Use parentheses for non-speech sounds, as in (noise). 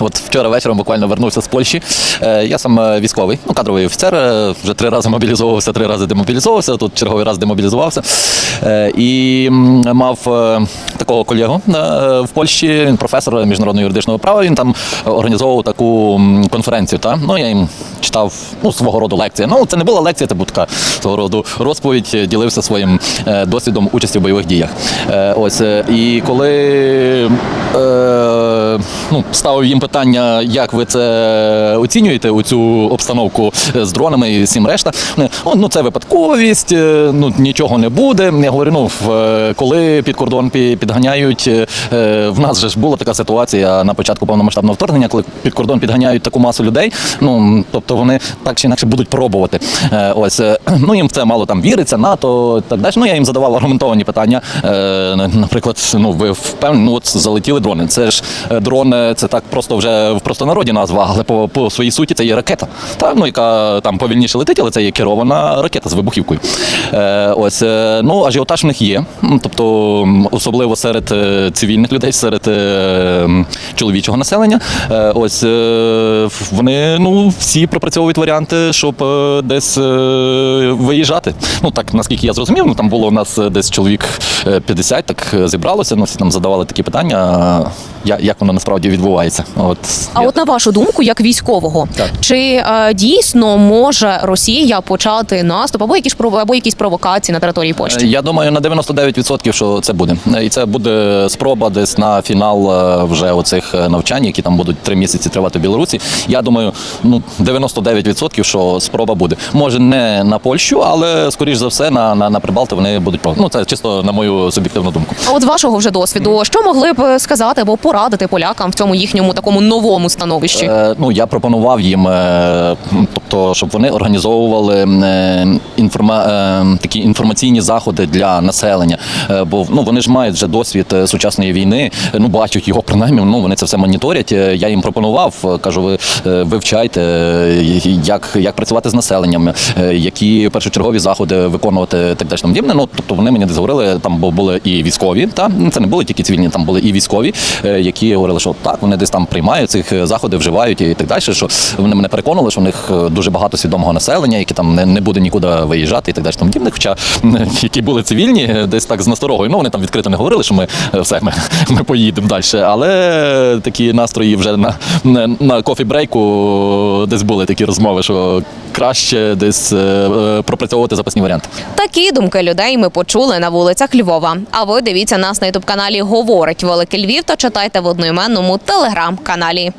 От вчора вечором буквально вернувся з Польщі. Е, Я сам е, військовий, ну кадровий офіцер. е, Вже три рази мобілізовувався, три рази демобілізовувався. Тут черговий раз демобілізувався. І мав такого колегу в Польщі. Він професор міжнародного юридичного права. Він там організовував таку конференцію. Та ну я їм читав ну свого роду лекція. Ну це не була лекція, це була така свого роду розповідь. Ділився своїм досвідом участі в бойових діях. Ось і коли. Ну, ставив їм питання, як ви це оцінюєте, у цю обстановку з дронами і всім решта. Ну це випадковість, е, ну нічого не буде. Я говорю, ну е, коли під кордон пі- підганяють, е, в нас же ж була така ситуація на початку повномасштабного вторгнення, коли під кордон підганяють таку масу людей. Ну тобто вони так чи інакше будуть пробувати. Ось ну їм це мало там віриться, НАТО так далі. Ну я їм задавав аргументовані питання. Наприклад, ну ви впевнені, ну от залетіли дрони. Це ж дрон, е, це так просто вже в простонароді назва, але по, по своїй суті це є ракета. Так, ну яка там повільніше летить, але це є керована ракета з вибухівкою. Е, Ось е, ну ажіотаж в них є. Тобто, особливо серед е, цивільних людей, серед е, чоловічого населення. Е, Ось вони ну всі пропрацьовують варіанти, щоб десь виїжджати. Ну так наскільки я зрозумів, ну там було у нас десь чоловік е, 50, так зібралося. Ну всі там задавали такі питання, як воно насправді відбувається. От А я- от на вашу думку, як військового, Так. чи е, дійсно може Росія почати наступ або якісь прово- або якісь провокації на території Польщі? Я думаю, на 99% що це буде. І це буде спроба десь на фінал е, вже оцих е, навчань, які там будуть три місяці тривати в Білорусі. Я думаю, ну 99% що спроба буде. Може не на Польщу, але скоріш за все на, на, на Прибалти вони будуть. Ну це чисто на мою суб'єктивну думку. А от вашого вже досвіду, що могли б сказати або порадити полякам в цьому їхньому такому новому становищі? Е, ну я пропонував їм, е, тобто, щоб вони організовували е, інформа, е, такі інформаційні заходи для населення. Е, бо ну вони ж мають вже досвід е, сучасної війни. е, Ну бачать його принаймні. Ну вони це все моніторять. Е, Я їм пропонував, кажу, ви вивчайте, як, як працювати з населенням, які першочергові заходи виконувати так далі. Там дібне. Ну тобто вони мені десь говорили, там бу- були і військові, та це не були тільки цивільні, там були і військові, які говорили, що так, вони десь там приймають цих е, заходи, вживають і так далі. Що вони мене переконали, що в них е, дуже багато свідомого населення, які там не, не буде нікуди виїжджати і так далі. Там дібне, хоча (laughs) які були цивільні, е, десь так з насторогою. Ну вони там відкрито не говорили, що ми е, все, ми, (laughs) ми поїдемо далі. Але такі настрої вже на, на, кофі-брейку десь були такі розмови, що краще десь е, е, пропрацьовувати запасні варіанти. Такі думки людей ми почули на вулицях Львова. А ви дивіться нас на ютуб каналі Говорить Великий Львів та читайте в одноіменному телеграм-каналі.